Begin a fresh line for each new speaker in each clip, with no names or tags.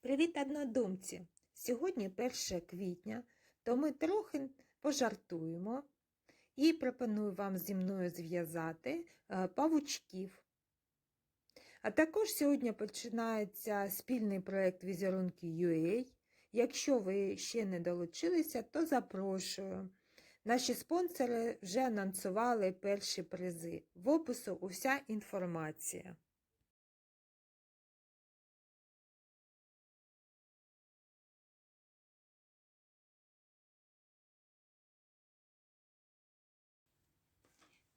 Привіт, однодумці! Сьогодні 1 квітня, то ми трохи пожартуємо і пропоную вам зі мною зв'язати е, павучків. А також сьогодні починається спільний проєкт Візерунки UA. Якщо ви ще не долучилися, то запрошую. Наші спонсори вже анонсували перші призи. В опису уся інформація.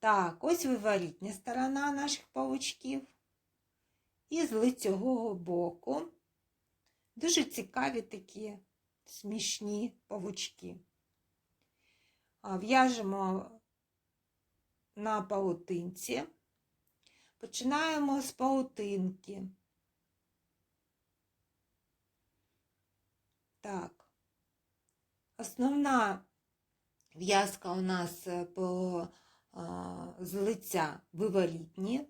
Так, ось виворітня сторона наших павучків. І з лицевого боку дуже цікаві такі смішні павучки. В'яжемо на паутинці. Починаємо з паутинки. Так, основна в'язка у нас по з лиця вивалітні,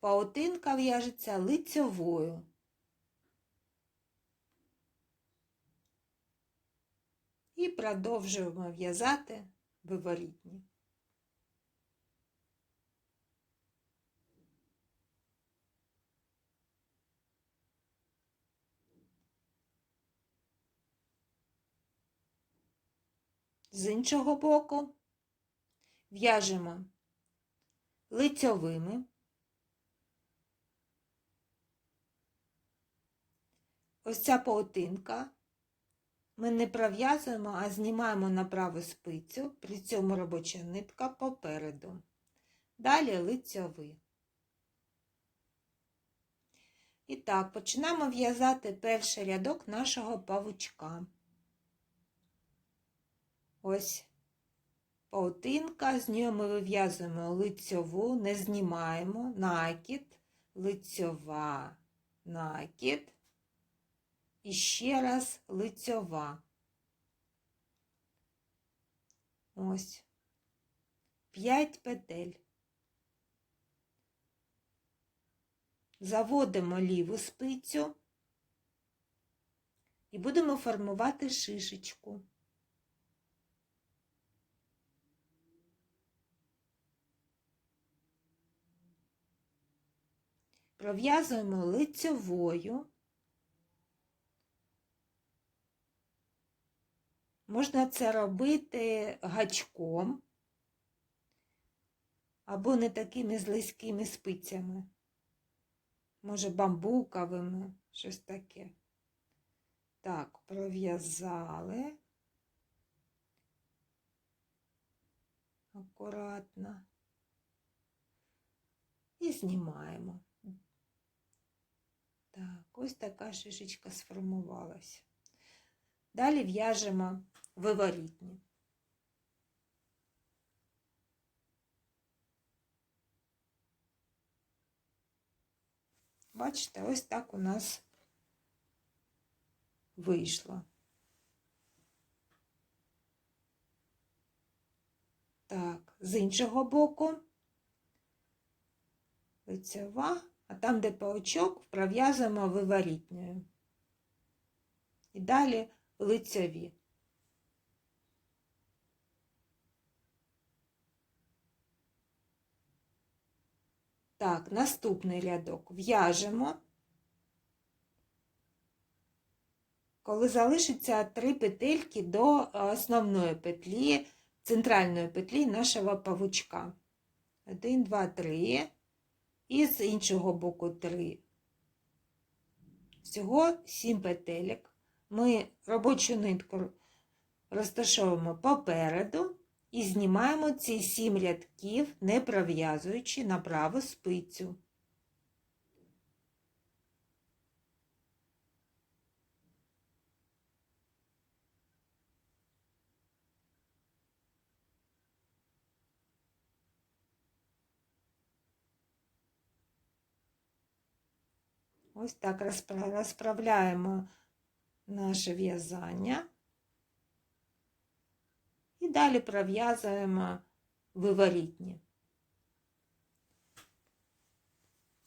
Паутинка в'яжеться лицьовою. І продовжуємо в'язати виворітні. З іншого боку в'яжемо лицьовими. Ось ця паутинка ми не пров'язуємо, а знімаємо на праву спицю, при цьому робоча нитка попереду. Далі лицьовий. І так, починаємо в'язати перший рядок нашого павучка. Ось паутинка, з нього ми вив'язуємо лицьову, не знімаємо, накид, лицьова, накид. І ще раз лицьова. Ось. П'ять петель. Заводимо ліву спицю і будемо формувати шишечку. Пров'язуємо лицьовою. Можна це робити гачком або не такими злизькими спицями, може, бамбуковими, щось таке. Так, пров'язали акуратно і знімаємо. Так, ось така шишечка сформувалася. Далі в'яжемо виворітні. Бачите, ось так у нас вийшло. Так, з іншого боку лицева, а там, де паучок, пров'язуємо виворітньою. І далі лицеві. Так, наступний рядок в'яжемо, коли залишиться три петельки до основної петлі, центральної петлі нашого павучка. Один, два, три. І з іншого боку три. Всього сім петелек ми робочу нитку розташовуємо попереду і знімаємо ці сім рядків, не пров'язуючи на праву спицю. Ось так розправляємо наше в'язання. І далі пров'язуємо виворітні.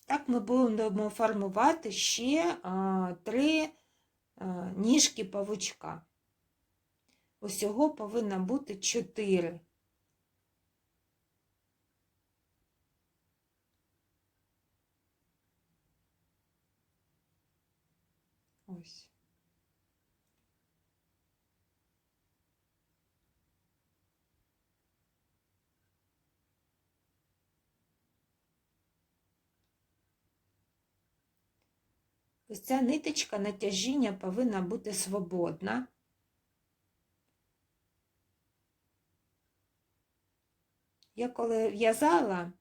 Так ми будемо формувати ще а, три а, ніжки павучка. Усього повинно бути чотири. Ось. Ось ця ниточка натяжіння повинна бути свободна. Я коли в'язала,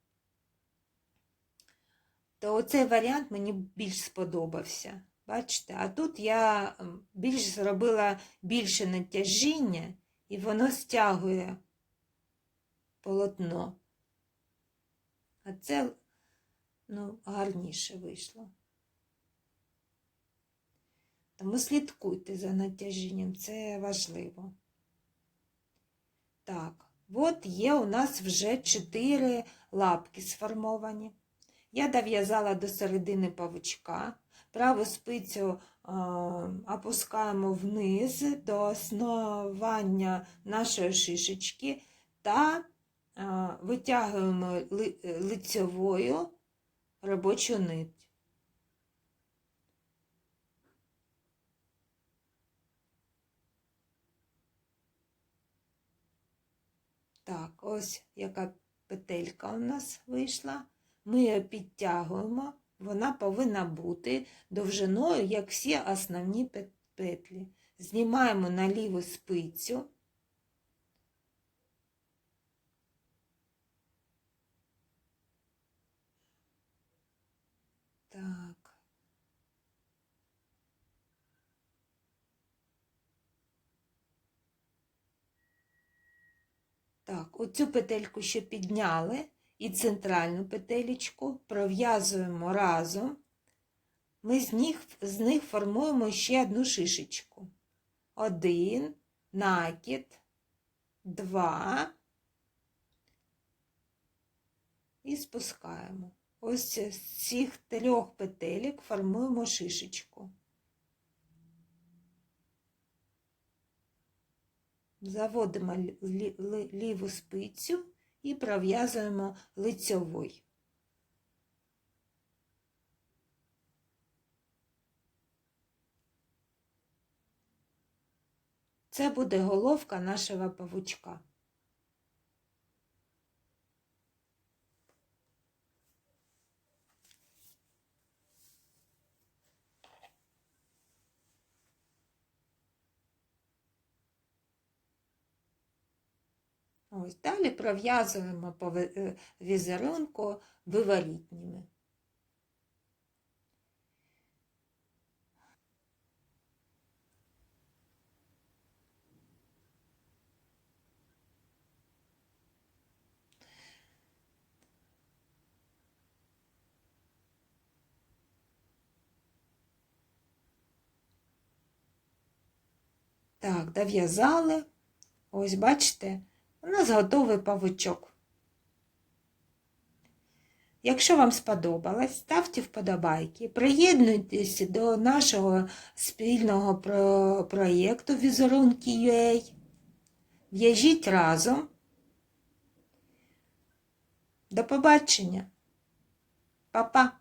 то оцей варіант мені більш сподобався. Бачите, а тут я більш зробила більше натяжіння, і воно стягує полотно. А це ну, гарніше вийшло. Тому слідкуйте за натяжінням, це важливо. Так, от є у нас вже 4 лапки сформовані. Я дов'язала до середини павучка, праву спицю опускаємо вниз до основання нашої шишечки та витягуємо ли, лицьовою робочу нить. Так, ось яка петелька у нас вийшла. Ми її підтягуємо, вона повинна бути довжиною, як всі основні петлі. Знімаємо на ліву спицю. Так. Так, оцю петельку ще підняли і центральну петелечку пров'язуємо разом. Ми з них, з них формуємо ще одну шишечку. Один, накид, два і спускаємо. Ось з цих трьох петелек формуємо шишечку. Заводимо ліву спицю і пров'язуємо лицьовий. Це буде головка нашого павучка. Ось Далі пров'язуємо по е, візерунку виворітніми. Так, дов'язали. Ось, бачите, у нас готовий павучок. Якщо вам сподобалось, ставте вподобайки, приєднуйтесь до нашого спільного про проєкту Візерунки UA. В'яжіть разом. До побачення. Па-па!